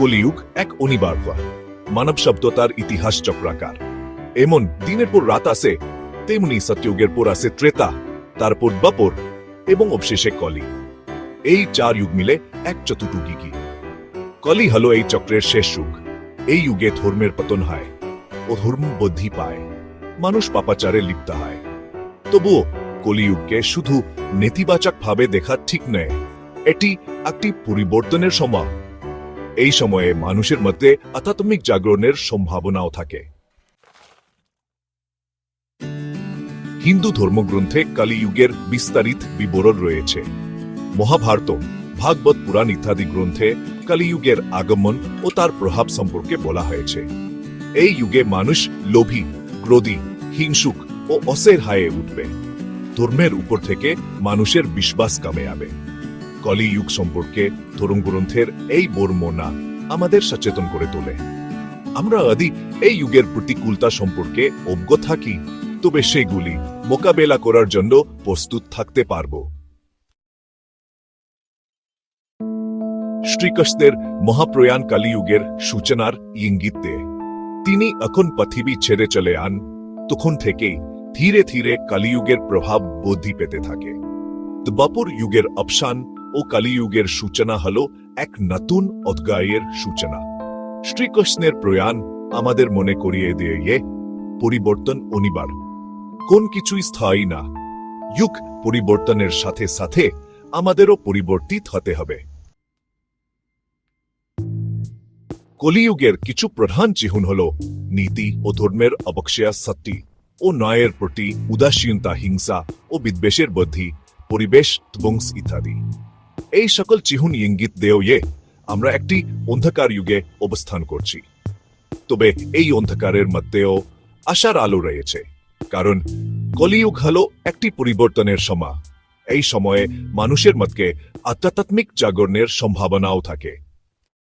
কলিযুগ এক অনিবার্য। মানব সভ্যতার ইতিহাস চক্রাকার। এমন দিনের পর রাত আসে তেমনি সত্যযুগের পর আসে ত্রেতা তারপর বাপর এবং অবশেষে কলি। এই চার যুগ মিলে এক চতুর্যুগী কলি হলো এই চক্রের শেষ যুগ। এই যুগে ধর্মের পতন হয় ও ধর্ম বুদ্ধি পায়। মানুষ পাপাচারে লিপ্ত হয়। তবুও কলিযুগকে শুধু নেতিবাচক ভাবে দেখা ঠিক নয়, এটি একটি পরিবর্তনের সময়। এই সময়ে মানুষের মধ্যে আধ্যাত্মিক জাগরণের সম্ভাবনাও থাকে। হিন্দু ধর্মগ্রন্থে কালিযুগের বিস্তারিত বিবরণ রয়েছে। মহাভারত, ভাগবত পুরাণ ইত্যাদি গ্রন্থে কালিযুগের আগমন ও তার প্রভাব সম্পর্কে বলা হয়েছে। এই যুগে মানুষ লোভী, ক্রোধী, হিংসুক ও অসের হায়ে উঠবে। ধর্মের উপর থেকে মানুষের বিশ্বাস কমে যাবে কলিযুগ সম্পর্কে ধর্ম গ্রন্থের এই বর্মনা আমাদের সচেতন করে তোলে। আমরা আদি এই যুগের প্রতিকূলতা সম্পর্কে অজ্ঞ থাকি, তবে সেগুলি মোকাবেলা করার জন্য প্রস্তুত থাকতে পারব। শ্রীকৃষ্ণের মহাপ্রয়াণ কালিযুগের সূচনার ইঙ্গিত, তিনি এখন পৃথিবী ছেড়ে চলে আন, তখন থেকেই ধীরে ধীরে কালিযুগের প্রভাব বৃদ্ধি পেতে থাকে। দ্বাপর যুগের অবসান ও কালিযুগের সূচনা হল এক নতুন অধ্যায়ের সূচনা। শ্রীকৃষ্ণের প্রয়াণ আমাদের মনে করিয়ে দিয়ে ইয়ে পরিবর্তন অনিবার কোন কিছুই স্থায়ী না। যুগ পরিবর্তনের সাথে সাথে আমাদেরও পরিবর্তিত হতে হবে। কলিযুগের কিছু প্রধান চিহ্ন হল নীতি ও ধর্মের অবক্ষয়া সত্যি ও ন্যায়ের প্রতি উদাসীনতা, হিংসা ও বিদ্বেষের বদ্ধি, পরিবেশ, ধ্বংস ইত্যাদি। এই সকল চিহ্ন ইঙ্গিত দেও ইয়ে আমরা একটি অন্ধকার যুগে অবস্থান করছি। তবে এই অন্ধকারের মধ্যেও আশার আলো রয়েছে, কারণ কলিযুগ হল একটি পরিবর্তনের সময়। এই সময়ে মানুষের মতকে আধ্যাত্মিক জাগরণের সম্ভাবনাও থাকে।